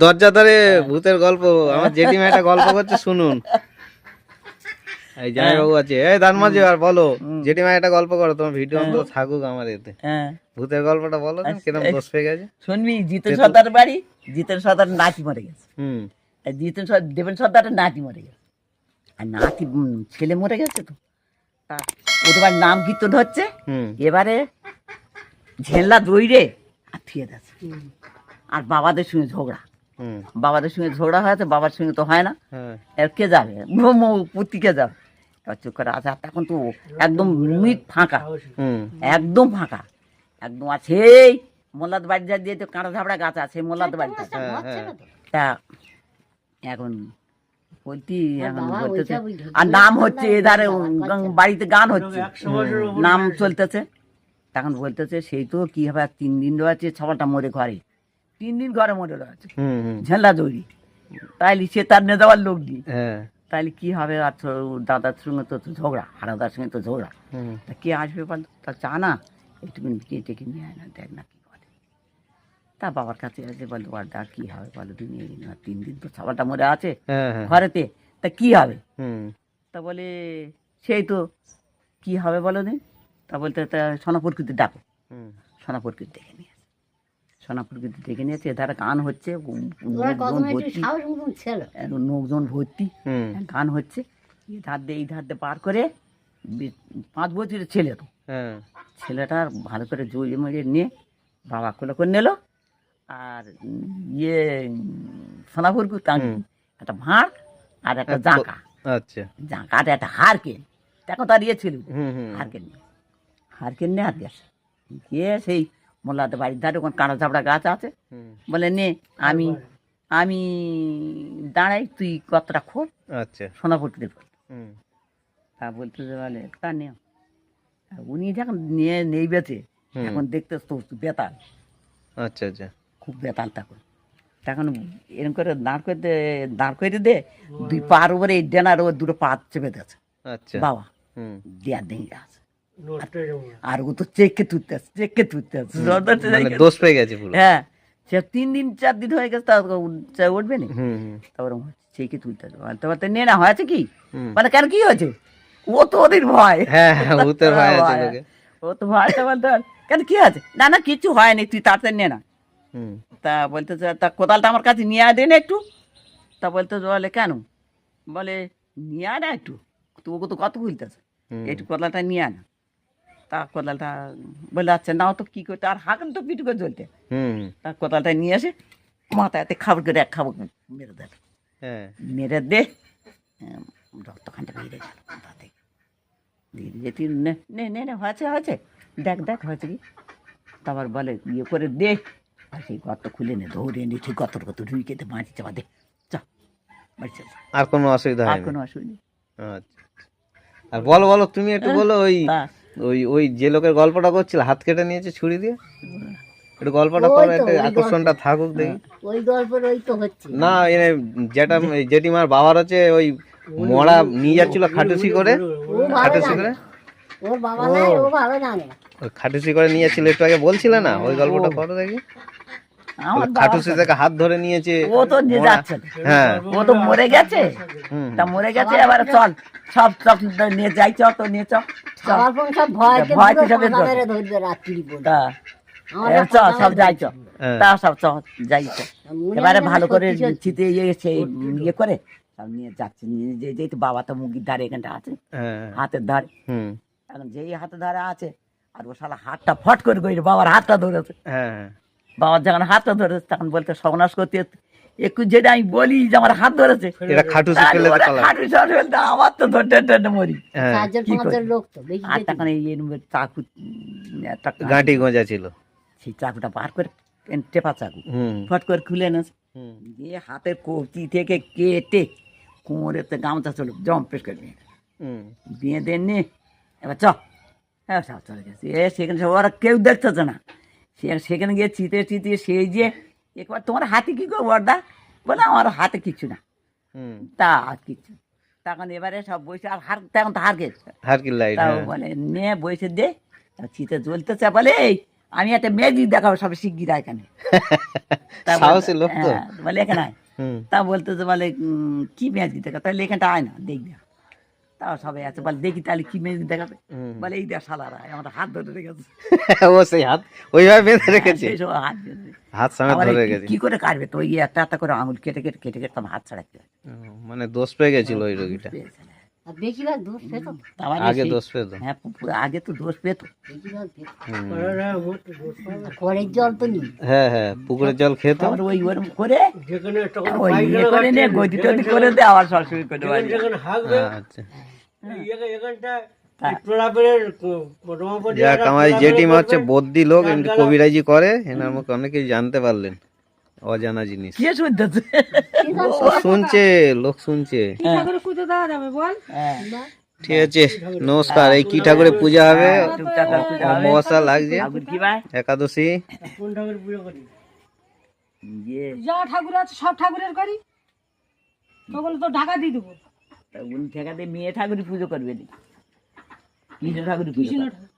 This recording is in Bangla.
দরজা ধরে ভূতের গল্প আমার জেঠিমা একটা গল্প করছে শুনুন। এই জামাইবাবু আছে। এই দানমাজি আর বলো জেঠিমা একটা গল্প করো তোমার ভিডিও অন্তত থাকুক আমার এতে। হ্যাঁ। ভূতের গল্পটা বলো কিরম দোষ পেয়ে গেছে? শুনবি জিতেন সর্দার বাড়ি জিতেন সর্দার নাতি মরে গেছে। হুম। জিতেন সর্দার দেবেন সর্দারের নাতি মরে গেছে। আর নাতি ছেলে মরে গেছে তো। তা ওদের নাম কীর্তন হচ্ছে। হুম। এবারে ঝেল্লা দইরে আর থিয়ে আর বাবাদের সঙ্গে ঝগড়া। বাবাদের সঙ্গে ঝগড়া হয়েছে বাবার সঙ্গে তো হয় না। হ্যাঁ। এর কে যাবে? পুত্তি কে যাবে। চুপ করে আছে আর তখন তো একদম মিট ফাঁকা। হুম। একদম ফাঁকা। একদম আছে মোল্লাদ বাড়ি যা দিয়ে তো কাঁটা ঝাপড়া গাছ আছে মোল্লাদ বাড়িতে হ্যাঁ হ্যাঁ। তা এখন বলতি এখন বলতেছে। আর নাম হচ্ছে এধারে বাড়িতে গান হচ্ছে। নাম চলতেছে। তখন বলতেছে সেই তো কি হবে আর তিন দিন রয়েছে ছবাটা মরে ঘরে। তিন দিন ঘরে মরে রয়েছে ঝেলা দৌড়ি তাইলে সে তার যাওয়ার লোক নেই। হ্যাঁ। তাইলে কি হবে? আর দাদার সঙ্গে তো ঝগড়া হারাদার সঙ্গে তো ঝগড়া। তা কে আসবে বল? তা চা না। একটুখানি কে টেকে নিয়ে আয় না দেখ না কি বলে। তা বাবার কাছে আছে বল বাবা ডাক কি হবে বলো? তুমি এই না তিন দিন তো সবাটা মরে আছে হ্যাঁ হ্যাঁ। ঘরেতে। তা কি হবে? হুম। তা বলে সেই তো কি হবে বলো দিন? তা বলতে তা সোনাপুরকৃতি ডাকো। হুম। সোনাপুরকৃতি ডেকে নিয়ে আসে সোনাপুরকৃতি ডেকে নিয়েছে এধারে গান হচ্ছে লোকজন ভর্তি। লোকজন ভর্তি। হুম। গান হচ্ছে। এই ধার দিয়ে এই ধার দিয়ে পার করে পাঁচ বছরের ছেলে তো। হ্যাঁ। ছেলেটার ভালো করে জড়িয়ে মরিয়ে নিয়ে বাবা কোলে করে নিল। আর ইয়ে সোনাপুর টাঙ্গি একটা ভাঁড় আর একটা জাঁকা। আচ্ছা। জাঁকা আর একটা হারকেন দেখো তার ইয়ে ছিল। হুম হুম। হারকেন নিয়ে। হারকেন নিয়ে আর গেছে। গিয়ে সেই মোল্লাতে বাড়ির ধারে ওখানে কাঁটা চাপড়া গাছ আছে। বলে নে আমি আমি দাঁড়াই তুই কতটা খোর? আচ্ছা। সোনাপুর দিয়ে হুম। তা বলতে যে বলে তা তা উনি যখন নিয়ে নেই বেঁচে এখন দেখতে তো বেতাল। আচ্ছা আচ্ছা। খুব বেতাল তখন। তখন এরকম করে দাঁড় করে দে দাঁড় করে দে দুই পার উপরে এই ডেনার ওর দুটো পা চেপে দিয়েছে। আচ্ছা। বাবা হুম। দেয়ার দেখে আছে আর ও তো চেককে তুলতে আছে চেককে তুলতে আছে। জর্দার চেয়ে মানে দোষ পেয়ে গেছে পুরো। হ্যাঁ সে তিন দিন চার দিন হয়ে গেছে তা উঠছে উঠবে না? হুম হুম। তারপর চেকে তুলতে আছে বলতে বলতে নে না হয়েছে কি? মানে কেন কি হয়েছে? ও তো ওদের ভয়। হ্যাঁ হ্যাঁ, ভয় আছে ভয়। লোকে ও তো ভয়টা বলতে কেন কি আছে না না কিছু হয়নি তুই তাড়াতাড়ি নে না। তা বলতে তা কোদালটা আমার কাছে নিয়ে আয় দেন একটু। তা বলতে বলে কেন? বলে নিয়ে আয় না একটু তোকে তো কত খুলতেছে একটু কোদালটা নিয়ে আয় না। তা কোদালটা বলে আচ্ছা নাও তো কী করতে আর হাঁকেন তো পিটু করে জ্বলতে তা কোদালটা নিয়ে এসে মাথাতে খাবার করে এক খাবার মেরে দেয়। হ্যাঁ। মেরে দে। উম, রক্তখানটা বেরিয়ে গেল মাথা থেকে বেরিয়ে যেতে নে নে নে নে হয়েছে হয়েছে। দেখ দেখ হয়েছে কি? তারপর বলে ইয়ে করে দে। আর সেই গর্ত খুলে নে ধরে নে ঠিক গতর কত ঢুকে দে মাটি চাপা দে। চ আর কোনো অসুবিধা আর কোনো অসুবিধা নেই। আচ্ছা আর বলো বলো তুমি একটু বলো ওই। ওই ওই যে লোকের গল্পটা করছিল হাত কেটে নিয়েছে ছুরি দিয়ে? একটু গল্পটা করো একটা আকর্ষণটা থাকুক দেখি। ওই গল্পের ওই তো হচ্ছে। না এনে যেটা জেঠিমার বাবার হচ্ছে ওই মরা নিয়ে যাচ্ছিল খাটুসি করে। খাটুসি করে? ওর বাবা নাই ও ভালো জানে। ওই খাটুসি করে নিয়ে যাচ্ছিল একটু আগে বলছিলে না? ওই গল্পটা করো দেখি। আমার খাটুসি থেকে হাত ধরে নিয়েছে ও তো নিয়ে যাচ্ছে। হ্যাঁ। ও তো মরে গেছে। হুম। তা মরে গেছে এবার চল সব সব নিয়ে যাই চ তো নিয়ে চ চল। আমার সব ভয় ধরবে রাত্রি বলে। চ সব। তা সব চ এবারে ভালো করে। চিতে ইয়ে সেই ইয়ে করে সব নিয়ে যাচ্ছে নিয়ে যে যেই তো বাবা তো মুগির ধারে এখানটা আছে হ্যাঁ। হাতের ধারে। হুম। এখন যেই হাতের ধারে আছে আর ও শালা হাতটা ফট করে গইলে বাবার হাতটা ধরেছে। হ্যাঁ। বাবার যখন হাতটা ধরেছে তখন বলতে সর্বনাশ করতে একটু যেটা আমি বলি যে আমার হাত ধরেছে। এটা খাটু ফেলতে আমার তো ধরতে ধরতে মরি। হ্যাঁ। তো আর তখন এই চাকু একটা গাঁটি গোঁজা ছিল। সেই চাকুটা বার করে টেপা চাকু। ফট করে খুলে এনেছে হুম। দিয়ে হাতের কবজি থেকে কেটে কোমরেতে গামছা চলো জম্পেশ করে নিয়ে হুম। দিয়ে দেন নি এবার চ। হ্যাঁ চলে গেছে। এ সেখানে সব ওরা কেউ দেখতেছে না। সে সেখানে গিয়ে চিতে চিতে সেই যে একবার তোমার হাতে কি করব বর্দা? বলে আমার হাতে কিচ্ছু না। তা আর কিচ্ছু তখন এবারে সব বসে আর হার তখন তো হার হ্যাঁ। মানে বসে দে। চিতে জ্বলতেছে বলে আমি একটা মেজি দেখাবো সব শিগগিরা এখানে। হ্যাঁ, বলে এখানে তা বলতে যে বলে কি মেজি দেখা তাহলে এখানটা আয় না দেখবি তাও সবাই আছে। বলে দেখি তাহলে কি মেয়ে দেখাবে। বলে এই দেখ সালারা আমার হাত ধরে রেখেছে। ও সেই হাত ওইভাবে বেঁধে রেখেছে? সেই হাত হাত সামনে ধরে রেখেছে? কি করে কাটবে? তো ওই একটা একটা করে আঙুল কেটে কেটে কেটে কেটে হাত ছাড়াতে হয়। মানে দোষ পেয়ে গেছিল ওই রোগীটা। আগে সেই- দোষ পেতো। হ্যাঁ আগে তো দোষ পেত। কলের জল তো নেই। হ্যাঁ হ্যাঁ পুকুরের জল খেতো ওই ওরম করে ইয়ে করে নিয়ে গদি টদি করে দে আবার সরস্বতী করে আচ্ছা। যাক আমার জেঠিমা হচ্ছে বদ্যি লোক কবিরাজি করে এনার মুখে অনেক কিছু জানতে পারলেন অজানা জিনিস। কে শুনতেছে? সব শুনছে লোক শুনছে। হ্যাঁ। ঠিক আছে নমস্কার এই কি ঠাকুরের পূজা হবে। অমাবস্যা লাগছে ঠাকুর কি ভাই? একাদশী। ইয়ে। যা ঠাকুর আছে সব ঠাকুরের করি। তখন তো ঢাকা দিয়ে দেবো। ঠেকাতে মেয়ে ঠাকুরই পুজো করবে নি কৃষ্ণ ঠাকুরই পুজো কৃষ্ণ ঠাকুর।